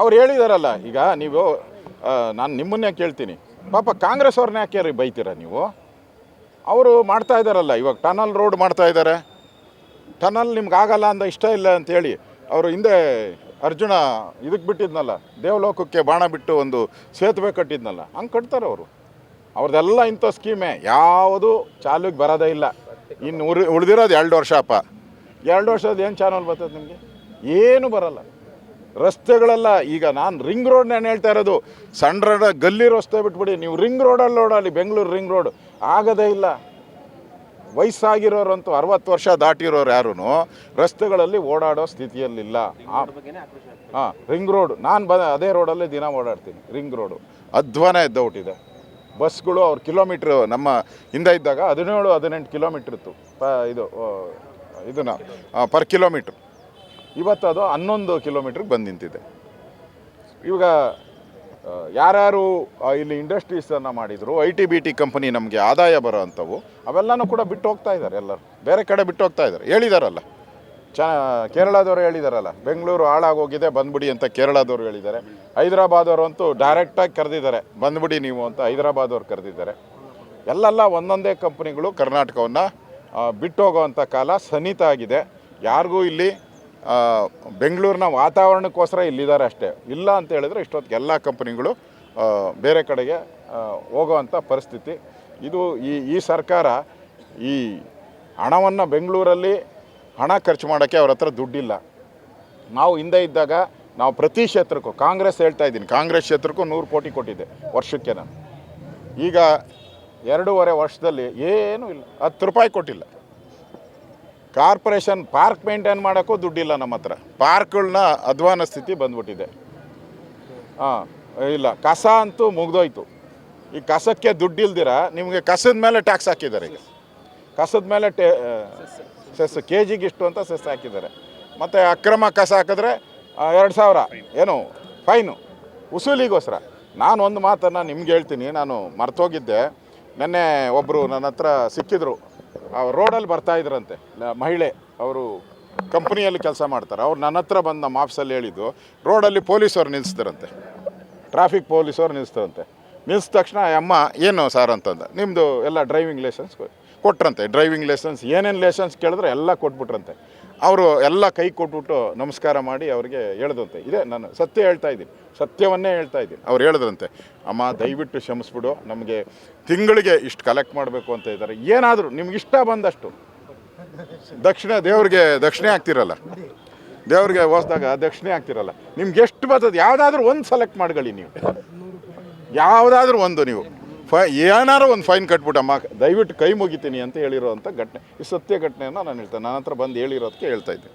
ಅವ್ರು ಹೇಳಿದಾರಲ್ಲ, ಈಗ ನೀವು ನಾನು ನಿಮ್ಮನ್ನೇ ಕೇಳ್ತೀನಿ. ಪಾಪ ಕಾಂಗ್ರೆಸ್ ಅವ್ರನ್ನ ಯಾಕೆ ರೀ ಬೈತೀರ ನೀವು? ಅವರು ಮಾಡ್ತಾ ಇದ್ದಾರಲ್ಲ ಇವಾಗ ಟನಲ್ ರೋಡ್ ಮಾಡ್ತಾ ಇದ್ದಾರೆ ಟನಲ್ ನಿಮ್ಗೆ ಆಗಲ್ಲ ಅಂತ ಇಷ್ಟ ಇಲ್ಲ ಅಂತೇಳಿ ಅವರು ಹಿಂದೆ ಅರ್ಜುನ ಇದಕ್ಕೆ ಬಿಟ್ಟಿದ್ನಲ್ಲ, ದೇವಲೋಕಕ್ಕೆ ಬಾಣ ಬಿಟ್ಟು ಒಂದು ಸೇತುವೆ ಕಟ್ಟಿದ್ನಲ್ಲ, ಹಂಗೆ ಕಟ್ತಾರೆ ಅವರು. ಅವ್ರದ್ದೆಲ್ಲ ಇಂಥ ಸ್ಕೀಮೇ, ಯಾವುದು ಚಾಲುಗೆ ಬರೋದೇ ಇಲ್ಲ. ಇನ್ನು ಉಳಿದಿರೋದು ಎರಡು ವರ್ಷ ಅಪ್ಪ. ಎರಡು ವರ್ಷದ ಏನು ಚಾನಲ್ ಬರ್ತದೆ ನಿಮಗೆ? ಏನು ಬರಲ್ಲ. ರಸ್ತೆಗಳೆಲ್ಲ, ಈಗ ನಾನು ರಿಂಗ್ ರೋಡ್ ನಾನು ಹೇಳ್ತಾ ಇರೋದು. ಸಣ್ಣ ರೋಡ, ಗಲ್ಲಿ ರಸ್ತೆ ಬಿಟ್ಬಿಡಿ. ನೀವು ರಿಂಗ್ ರೋಡಲ್ಲಿ ಓಡಾಡಿ, ಬೆಂಗಳೂರು ರಿಂಗ್ ರೋಡ್ ಆಗೋದೇ ಇಲ್ಲ. ವಯಸ್ಸಾಗಿರೋರಂತೂ ಅರವತ್ತು ವರ್ಷ ದಾಟಿರೋರು ಯಾರೂ ರಸ್ತೆಗಳಲ್ಲಿ ಓಡಾಡೋ ಸ್ಥಿತಿಯಲ್ಲಿಲ್ಲ. ಹಾಂ ರಿಂಗ್ ರೋಡ್ ನಾನು ಬ, ಅದೇ ರೋಡಲ್ಲೇ ದಿನ ಓಡಾಡ್ತೀನಿ ರಿಂಗ್ ರೋಡು ಅಧ್ವಾನ ಎದ್ದೌಟಿದೆ ಬಸ್ಗಳು ಅವ್ರ ಕಿಲೋಮೀಟ್ರ್, ನಮ್ಮ ಹಿಂದೆ ಇದ್ದಾಗ ಹದಿನೇಳು, ಹದಿನೆಂಟು ಕಿಲೋಮೀಟ್ರ್ ಇತ್ತು ಪ, ಇದು ಇದನ್ನ ಪರ್ ಕಿಲೋಮೀಟ್ರ್. ಇವತ್ತು ಅದು ಹನ್ನೊಂದು ಕಿಲೋಮೀಟ್ರಿಗೆ ಬಂದು ನಿಂತಿದೆ. ಇವಾಗ ಯಾರ್ಯಾರು ಇಲ್ಲಿ ಇಂಡಸ್ಟ್ರೀಸನ್ನು ಮಾಡಿದರು, I T, B T company ನಮಗೆ ಆದಾಯ ಬರೋ ಅಂಥವು ಅವೆಲ್ಲನೂ ಕೂಡ ಬಿಟ್ಟು ಹೋಗ್ತಾ ಇದ್ದಾರೆ ಎಲ್ಲರೂ. ಬೇರೆ ಕಡೆ ಬಿಟ್ಟು ಹೋಗ್ತಾ ಇದ್ದಾರೆ ಹೇಳಿದಾರಲ್ಲ. ಚ, ಕೇರಳದವರು ಹೇಳಿದಾರಲ್ಲ, ಬೆಂಗಳೂರು ಹಾಳಾಗೋಗಿದೆ, ಬಂದ್ಬಿಡಿ ಅಂತ ಕೇರಳದವರು ಹೇಳಿದ್ದಾರೆ ಹೈದರಾಬಾದವರು ಅಂತೂ ಡೈರೆಕ್ಟಾಗಿ ಕರೆದಿದ್ದಾರೆ, ಬಂದ್ಬಿಡಿ ನೀವು ಅಂತ ಹೈದರಾಬಾದವ್ರು ಕರೆದಿದ್ದಾರೆ. ಎಲ್ಲೆಲ್ಲ ಒಂದೊಂದೇ ಕಂಪ್ನಿಗಳು ಕರ್ನಾಟಕವನ್ನು ಬಿಟ್ಟು ಹೋಗೋವಂಥ ಕಾಲ ಸನಿತ ಆಗಿದೆ. ಯಾರಿಗೂ ಇಲ್ಲಿ ಬೆಂಗಳೂರಿನ ವಾತಾವರಣಕ್ಕೋಸ್ಕರ ಇಲ್ಲಿದ್ದಾರೆ ಅಷ್ಟೇ. ಇಲ್ಲ ಅಂತ ಹೇಳಿದ್ರೆ ಇಷ್ಟೊತ್ತಿಗೆ ಎಲ್ಲ ಕಂಪ್ನಿಗಳು ಬೇರೆ ಕಡೆಗೆ ಹೋಗೋವಂಥ ಪರಿಸ್ಥಿತಿ. ಇದು ಈ ಈ ಸರ್ಕಾರ ಈ ಹಣವನ್ನು ಬೆಂಗಳೂರಲ್ಲಿ ಹಣ ಖರ್ಚು ಮಾಡೋಕ್ಕೆ ಅವ್ರ ಹತ್ರ ದುಡ್ಡಿಲ್ಲ. ನಾವು ಹಿಂದೆ ಇದ್ದಾಗ ನಾವು ಪ್ರತಿ ಕ್ಷೇತ್ರಕ್ಕೂ, ಕಾಂಗ್ರೆಸ್ ಹೇಳ್ತಾ ಇದ್ದೀನಿ, ಕಾಂಗ್ರೆಸ್ ಕ್ಷೇತ್ರಕ್ಕೂ ನೂರು ಕೋಟಿ ಕೊಟ್ಟಿದ್ದೆ ವರ್ಷಕ್ಕೆ ನಾನು. ಈಗ ಎರಡೂವರೆ ವರ್ಷದಲ್ಲಿ ಏನೂ ಇಲ್ಲ, ಹತ್ತು ರೂಪಾಯಿ ಕೊಟ್ಟಿಲ್ಲ. ಕಾರ್ಪೊರೇಷನ್ ಪಾರ್ಕ್ ಮೇಂಟೈನ್ ಮಾಡೋಕ್ಕೂ ದುಡ್ಡಿಲ್ಲ ನಮ್ಮ ಹತ್ರ. ಪಾರ್ಕ್ಗಳನ್ನ ಅಧ್ವಾನ ಸ್ಥಿತಿ ಬಂದ್ಬಿಟ್ಟಿದೆ. ಹಾಂ, ಇಲ್ಲ, ಕಸ ಅಂತೂ ಮುಗ್ದೋಯ್ತು. ಈ ಕಸಕ್ಕೆ ದುಡ್ಡಿಲ್ದಿರ, ನಿಮಗೆ ಕಸದ ಮೇಲೆ ಟ್ಯಾಕ್ಸ್ ಹಾಕಿದ್ದಾರೆ ಈಗ. ಕಸದ ಮೇಲೆ ಟೇ ಸೆಸ್ ಕೆ ಜಿಗೆ ಇಷ್ಟು ಅಂತ ಸೆಸ್ ಹಾಕಿದ್ದಾರೆ. ಮತ್ತು ಅಕ್ರಮ ಕಸ ಹಾಕಿದ್ರೆ ಎರಡು ಸಾವಿರ. ಏನು? ಫೈನು. ಉಸೂಲಿಗೋಸ್ಕರ. ನಾನು ಒಂದು ಮಾತನ್ನು ನಿಮ್ಗೆ ಹೇಳ್ತೀನಿ. ನಾನು ಮರ್ತೋಗಿದ್ದೆ. ನೆನ್ನೆ ಒಬ್ಬರು ನನ್ನ ಹತ್ರ ಸಿಕ್ಕಿದ್ರು. ರೋಡಲ್ಲಿ ಬರ್ತಾ ಇದ್ರಂತೆ. ಮಹಿಳೆ, ಅವರು ಕಂಪ್ನಿಯಲ್ಲಿ ಕೆಲಸ ಮಾಡ್ತಾರೆ. ಅವ್ರು ನನ್ನ ಹತ್ರ ಬಂದು ನಮ್ಮ ಆಫೀಸಲ್ಲಿ ಹೇಳಿದ್ದು, ರೋಡಲ್ಲಿ ಪೊಲೀಸವ್ರು ನಿಲ್ಲಿಸ್ತಾರಂತೆ ಟ್ರಾಫಿಕ್ ಪೊಲೀಸವ್ರು ನಿಲ್ಲಿಸ್ತಾರಂತೆ ನಿಲ್ಸಿದ ತಕ್ಷಣ, ಅಮ್ಮ, ಏನು ಸರ್? ಅಂತಂದ. ನಿಮ್ಮದು ಎಲ್ಲ ಡ್ರೈವಿಂಗ್ ಲೈಸೆನ್ಸ್ ಕೊಟ್ರಂತೆ. ಡ್ರೈವಿಂಗ್ ಲೈಸೆನ್ಸ್, ಏನೇನು ಲೈಸೆನ್ಸ್ ಕೇಳಿದ್ರೆ ಎಲ್ಲ ಕೊಟ್ಬಿಟ್ರಂತೆ. ಅವರು ಎಲ್ಲ ಕೈ ಕೊಟ್ಬಿಟ್ಟು ನಮಸ್ಕಾರ ಮಾಡಿ ಅವ್ರಿಗೆ ಹೇಳ್ದಂತೆ. ಇದೇ, ನಾನು ಸತ್ಯ ಹೇಳ್ತಾ ಇದ್ದೀನಿ. ಸತ್ಯವನ್ನೇ ಹೇಳ್ತಾ ಇದ್ದೀನಿ. ಅವ್ರು ಹೇಳಿದ್ರಂತೆ, ಅಮ್ಮ, ದಯವಿಟ್ಟು ಕ್ಷಮಿಸ್ಬಿಡು. ನಮಗೆ ತಿಂಗಳಿಗೆ ಇಷ್ಟು ಕಲೆಕ್ಟ್ ಮಾಡಬೇಕು ಅಂತ ಇದ್ದಾರೆ. ಏನಾದರೂ ನಿಮ್ಗೆ ಇಷ್ಟ ಬಂದಷ್ಟು, ದಕ್ಷಿಣ ದೇವ್ರಿಗೆ ದಕ್ಷಿಣೆ ಆಗ್ತಿರಲ್ಲ. ದೇವ್ರಿಗೆ ಹೋಸ್ದಾಗ ದಕ್ಷಿಣೆ ಆಗ್ತಿರಲ್ಲ. ನಿಮ್ಗೆ ಎಷ್ಟು ಬರ್ತದೆ? ಯಾವುದಾದ್ರೂ ಒಂದು ಸೆಲೆಕ್ಟ್ ಮಾಡ್ಕೊಳ್ಳಿ ನೀವು. ಯಾವುದಾದ್ರೂ ಒಂದು ನೀವು. ಫೈ, ಏನಾರು ಒಂದು ಫೈನ್ ಕಟ್ಬಿಟ್ಟಮ್ಮ ದಯವಿಟ್ಟು ಕೈ ಮುಗಿತೀನಿ ಅಂತ ಹೇಳಿರೋವಂಥ ಘಟನೆ. ಈ ಸತ್ಯ ಘಟನೆಯನ್ನು ನಾನು ಹೇಳ್ತೇನೆ. ನನ್ನ ಹತ್ರ ಬಂದು ಹೇಳಿರೋದಕ್ಕೆ ಹೇಳ್ತಾ ಇದ್ದೆ